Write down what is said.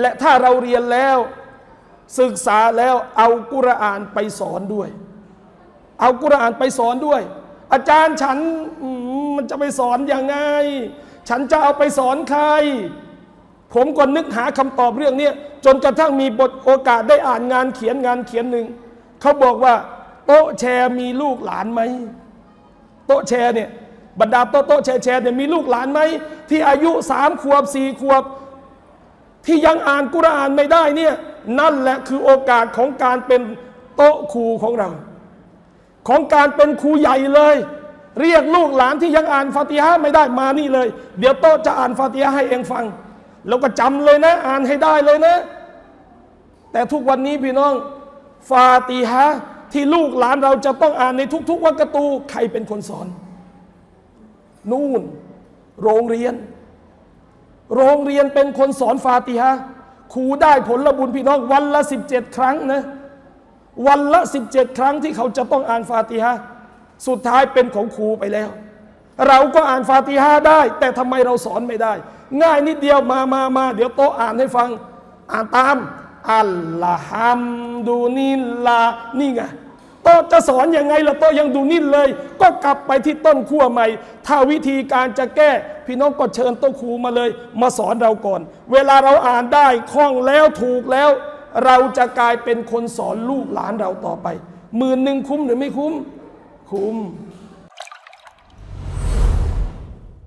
และถ้าเราเรียนแล้ว ศึกษาแล้วเอากุรอานไปสอนด้วย เอากุรอานไปสอนด้วย อาจารย์ฉันมันจะไปสอนอยังไง ฉันจะเอาไปสอนใคร ผมก็นึกหาคำตอบเรื่องนี้จนกระทั่งมีบทโอกาสได้อ่านงานเขียนงานเขียนหนึ่งเขาบอกว่า โต๊ะแชร์มีลูกหลานไหมโต๊ะแชร์เนี่ยบรรดาโต๊ะโต๊ะแชร์แชร์เนี่ยมีลูกหลานไหมที่อายุสามขวบสี่ขวบ ที่ยังอ่านกุรอานไม่ได้เนี่ยนั่นแหละคือโอกาสของการเป็นโต๊ะครูของเรา ของการเป็นครูใหญ่เลย เรียกลูกหลานที่ยังอ่านฟาติฮะไม่ได้มานี่เลย เดี๋ยวโต๊ะจะอ่านฟาติฮะให้เองฟัง แล้วก็จำเลยนะ อ่านให้ได้เลยนะ แต่ทุกวันนี้พี่น้องฟาติฮะที่ลูกหลานเราจะต้องอ่านในทุก ๆ วักตูใครเป็นคนสอน นู่น โรงเรียน โรงเรียนเป็นคนสอนฟาติฮะครูได้ผลบุญพี่น้องวันละ 17 ครั้งนะวันละ 17 ครั้งที่เขาจะต้องอ่านฟาติฮะสุดท้ายเป็นของครูไปแล้ว เราก็อ่านฟาติฮะได้ แต่ทำไมเราสอนไม่ได้ ง่ายนิดเดียวมามามาเดี๋ยวโตอ่านให้ฟัง อ่านตามอัลลอฮัมดูนิลลานี่ไง โตจะสอนยังไงละโตยังดูนิ่นเลย ก็กลับไปที่ต้นขั้วใหม่ ถ้าวิธีการจะแก้ พี่น้องก็เชิญโตครูมาเลย มาสอนเราก่อน เวลาเราอ่านได้คล่องแล้วถูกแล้ว เราจะกลายเป็นคนสอนลูกหลานเราต่อไปหมื่นหนึ่งคุ้มหรือไม่คุ้ม คุ้ม